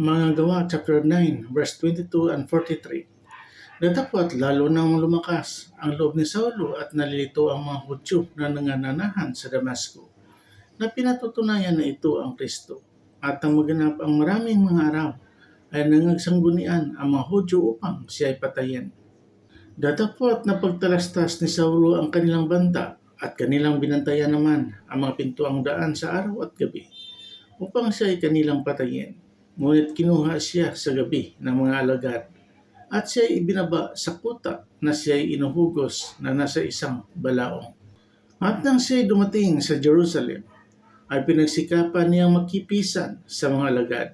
Mga gawa chapter 9 verse 22 and 43. Datapwat lalo nang lumakas ang loob ni Saulo at nalilito ang mga Hudyo na nangananahan sa Damasco na pinatutunayan na ito ang Kristo. At ang maganap ang maraming mga araw ay nangagsangunian ang mga Hudyo upang siya ay patayin. Datapwat na pagtalastas ni Saulo ang kanilang banta at kanilang binantayan naman ang mga pintuang daan sa araw at gabi upang siya ay kanilang patayin. Ngunit kinuha siya sa gabi ng mga alagad at siya ibinaba sa kuta na siya ay inuhugos na nasa isang balaong. At nang siya ay dumating sa Jerusalem, ay pinagsikapan niyang makipisan sa mga alagad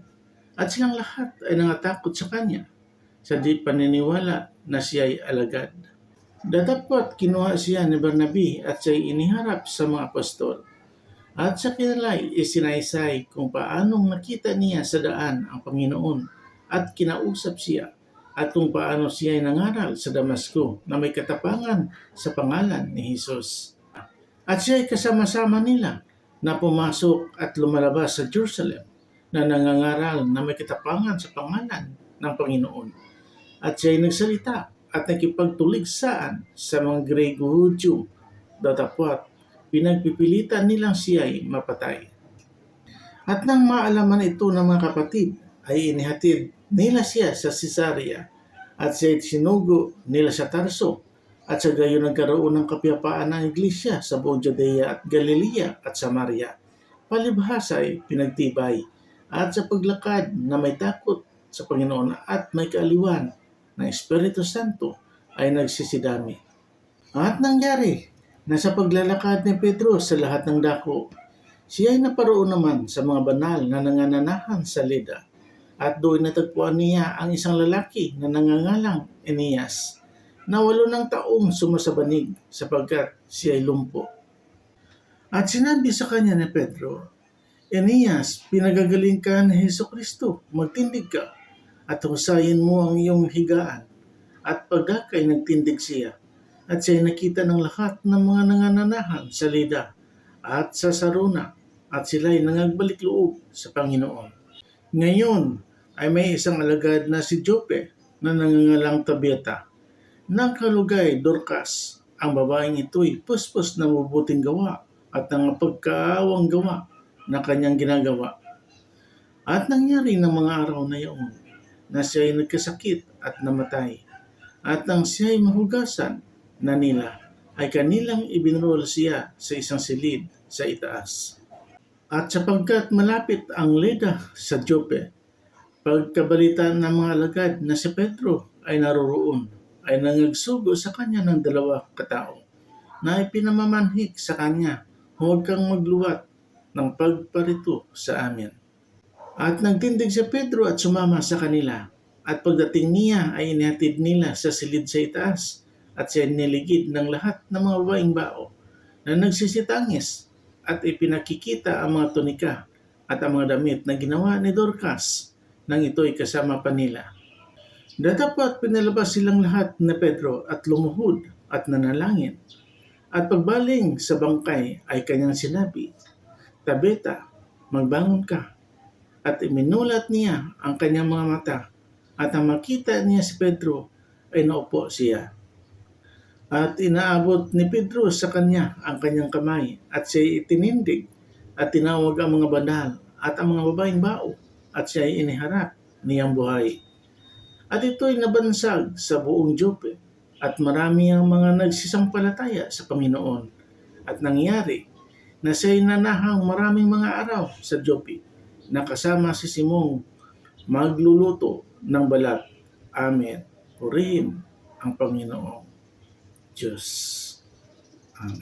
at silang lahat ay nangatakot sa kanya sa di paniniwala na siya ay alagad. Datapot kinuha siya ni Barnabi at siya ay iniharap sa mga apostol. At sa kinalay isinaysay kung paanong nakita niya sa daan ang Panginoon at kinausap siya at kung paano siya nangaral sa Damasco na may katapangan sa pangalan ni Jesus. At siya ay kasama-sama nila na pumasok at lumalabas sa Jerusalem na nangangaral na may katapangan sa pangalan ng Panginoon. At siya ay nagsalita at nakipagtuligsaan sa mga Grego Hudyo. Datapwat, pinagpipilitan nilang siya ay mapatay. At nang maalaman ito ng mga kapatid, ay inihatid nila siya sa Caesarea at siya sinugo nila sa Tarso at sa gayon nagkaroon ng kapayapaan ng iglesia sa buong Judea at Galilea at Samaria. Palibhasa ay pinagtibay at sa paglakad na may takot sa Panginoon at may kaaliwan ng Espiritu Santo ay nagsisidami. At nangyari na sa paglalakad ni Pedro sa lahat ng dako, siya ay naparoon naman sa mga banal na nangananahan sa Lida at doon natagpuan niya ang isang lalaki na nangangalang Enias na walo ng taong sumasabanig sapagkat siya ay lumpo. At sinabi sa kanya ni Pedro, Enias, pinagagaling ka ni Heso Kristo, magtindig ka at husayin mo ang iyong higaan. At pagdakay nagtindig siya at siya ay nakita ng lahat ng mga nangananahan sa Lida at sa Saruna at sila ay nangagbalik loob sa Panginoon. Ngayon ay may isang alagad na si Jope na nangangalang Tabeta. Nang kalugay Dorcas, ang babaeng ito'y puspos na mabuting gawa at ng pagkaawang gawa na kanyang ginagawa. At nangyari ng mga araw na iyon na siya ay nagkasakit at namatay. At nang siya ay mahugasan na nila, ay kanilang ibinrol siya sa isang silid sa itaas. At sapagkat malapit ang Leda sa Jope, pagkabalita ng mga alagad na si Pedro ay naroroon, ay nangagsugo sa kanya ng dalawa katao na ipinamamanhik sa kanya, huwag kang magluwat ng pagparito sa amin. At nagtindig si Pedro at sumama sa kanila. At pagdating niya ay inihatid nila sa silid sa itaas at siya niligid ng lahat ng mga babaeng bao na nagsisitangis at ipinakikita ang mga tunika at ang mga damit na ginawa ni Dorcas nang ito'y kasama pa nila. Datapat pinalabas silang lahat na Pedro at lumuhod at nanalangin. At pagbaling sa bangkay ay kanyang sinabi, Tabeta, magbangon ka. At iminulat niya ang kanyang mga mata at ang makita niya si Pedro ay naupo siya. At inaabot ni Pedro sa kanya ang kanyang kamay at siya itinindig at tinawag ang mga banal at ang mga babaeng bao at siya ay iniharap niyang buhay. At ito'y nabansag sa buong Jope at marami ang mga nagsisampalataya sa Panginoon. At nangyari na siya'y nanahang maraming mga araw sa Jope na kasama si Simong magluluto ng balat. Amen. Purihin ang Panginoong Diyos. Amen.